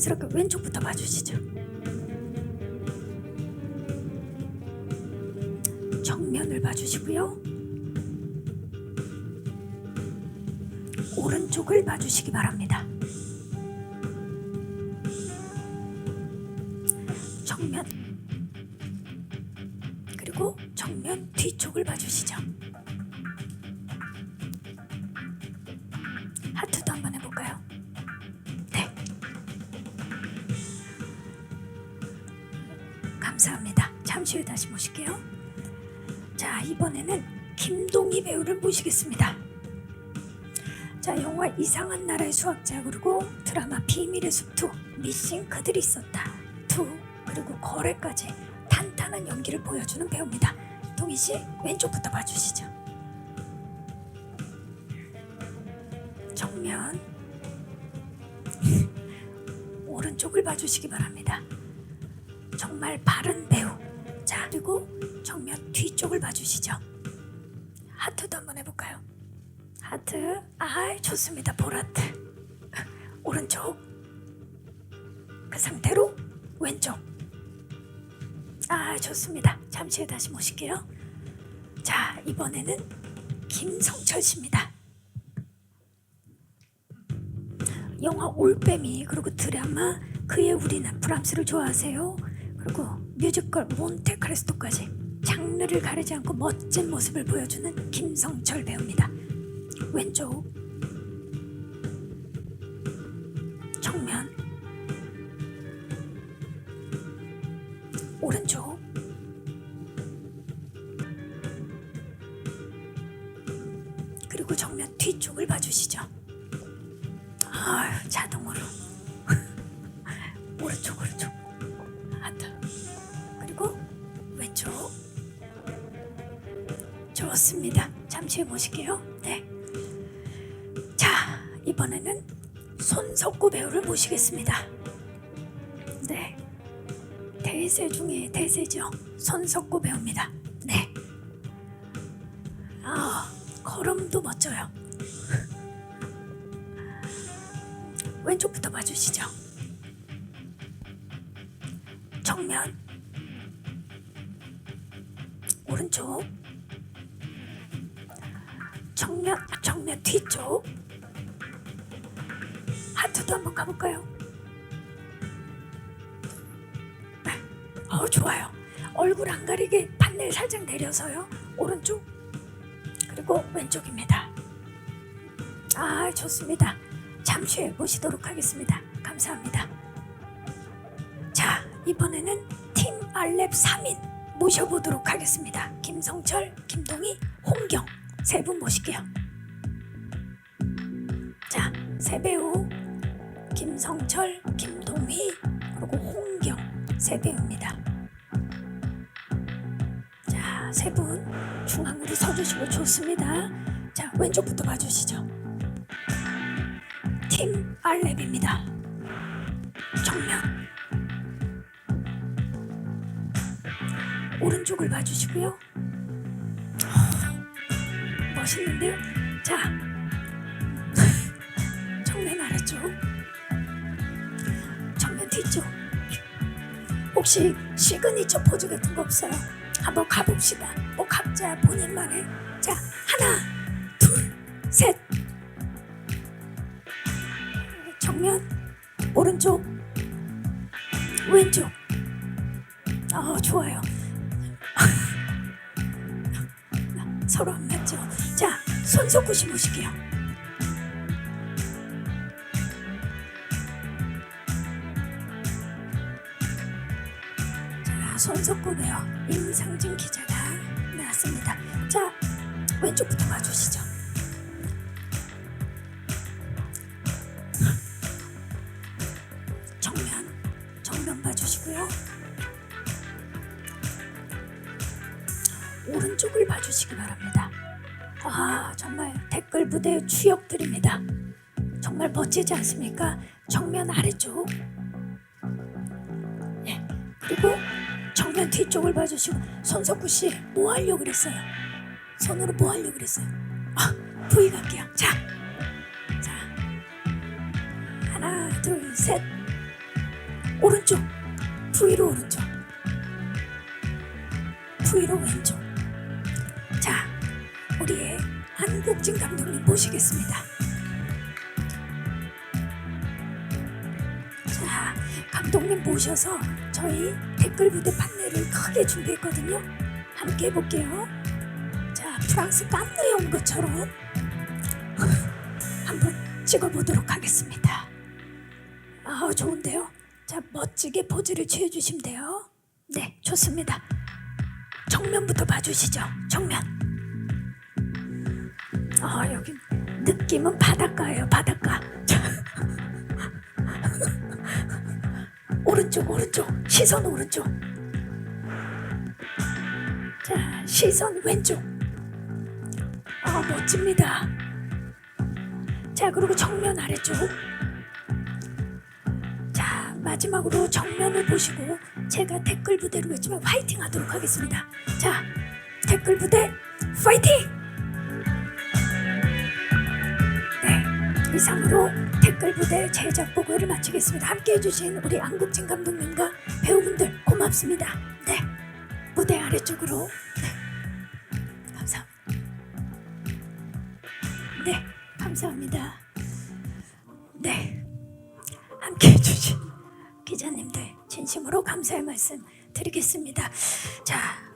자연스럽게 왼쪽부터 봐주시죠. 정면을 봐주시고요. 오른쪽을 봐주시기 바랍니다. 정면 그리고 정면 뒤쪽을 봐주시죠. 감사합니다. 잠시 후에 다시 모실게요. 자, 이번에는 김동희 배우를 모시겠습니다. 자, 영화 이상한 나라의 수학자 그리고 드라마 비밀의 숲 2, 미싱 그들이 있었다 2 그리고 거래까지 탄탄한 연기를 보여주는 배우입니다. 동희 씨 왼쪽부터 봐주시죠. 정면 오른쪽을 봐주시기 바랍니다. 정말 바른 배우. 자 그리고 정면 뒤쪽을 봐주시죠. 하트도 한번 해볼까요? 하트. 아 좋습니다. 보라트. 오른쪽. 그 상태로 왼쪽. 아 좋습니다. 잠시 후에 다시 모실게요. 자 이번에는 김성철 씨입니다. 영화 올빼미 그리고 드라마 그의 우리는 프랑스를 좋아하세요. 그리고 뮤지컬 몬테크리스토까지 장르를 가리지 않고 멋진 모습을 보여주는 김성철 배우입니다. 왼쪽 정면 오른쪽 그리고 정면 뒤쪽을 봐주시죠. 아유 자동으로 좋습니다. 잠시 후에 모실게요. 네. 자 이번에는 손석구 배우를 모시겠습니다. 네. 대세 중에 대세죠. 손석구 배우입니다. 네. 아 걸음도 멋져요. 왼쪽부터 봐주시죠. 정면 오른쪽 정면 정면 뒤쪽 하트도 한번 가볼까요? 네. 어 좋아요. 얼굴 안 가리게 판넬 살짝 내려서요. 오른쪽 그리고 왼쪽입니다. 아 좋습니다. 잠시 후에 모시도록 하겠습니다. 감사합니다. 자, 이번에는 팀 알랩 3인 모셔보도록 하겠습니다. 김성철, 김동희, 홍경 세 분 모실게요. 자, 세 배우 김성철, 김동희 그리고 홍경 세 배우입니다. 자, 세 분 중앙으로 서주시고 좋습니다. 자, 왼쪽부터 봐주시죠. 팀 알랩입니다. 정면 오른쪽을 봐주시고요. 어, 멋있는데요? 자, 정면 아래쪽, 정면 뒤쪽. 혹시 시그니처 포즈 같은 거 없어요? 한번 가봅시다. 뭐 각자 본인만의. 자, 하나, 둘, 셋. 정면 오른쪽 왼쪽 어 좋아요 서로 안 맞죠? 자 손석구 씨 모실게요. 자 손석구 배우 임상진 기자가 나왔습니다. 자 왼쪽부터 봐주시죠. 정면 정면 봐주시고요. 오른쪽을 봐주시기 바랍니다. 아 정말 댓글 무대의 추억들입니다. 정말 멋지지 않습니까? 정면 아래쪽. 네 그리고 정면 뒤쪽을 봐주시고 손석구 씨 뭐 하려고 그랬어요? 손으로 뭐 하려고 그랬어요? 아 부위 갈게요. 자, 자 하나 둘 셋. 오른쪽 V로 오른쪽 V로 왼쪽 한국진 감독님 모시겠습니다. 자 감독님 모셔서 저희 댓글 부대 판넬을 크게 준비했거든요. 함께 해볼게요. 자 프랑스 깐느에 온 것처럼 한번 찍어보도록 하겠습니다. 아 좋은데요? 자 멋지게 포즈를 취해주시면 돼요. 네 좋습니다. 정면부터 봐주시죠. 정면 아 여기 느낌은 바닷가예요 바닷가. 자. 오른쪽 오른쪽. 시선 오른쪽. 자 시선 왼쪽. 아 멋집니다. 자 그리고 정면 아래쪽. 자 마지막으로 정면을 보시고 제가 댓글 부대로 했지만 화이팅 하도록 하겠습니다. 자 댓글 부대 파이팅 이상으로 댓글 부대 제작 보고를 마치겠습니다. 함께 해주신 우리 안국진 감독님과 배우분들 고맙습니다. 네 무대 아래쪽으로. 네 감사합니다. 네 감사합니다. 네 함께 해주신 기자님들 진심으로 감사의 말씀 드리겠습니다. 자,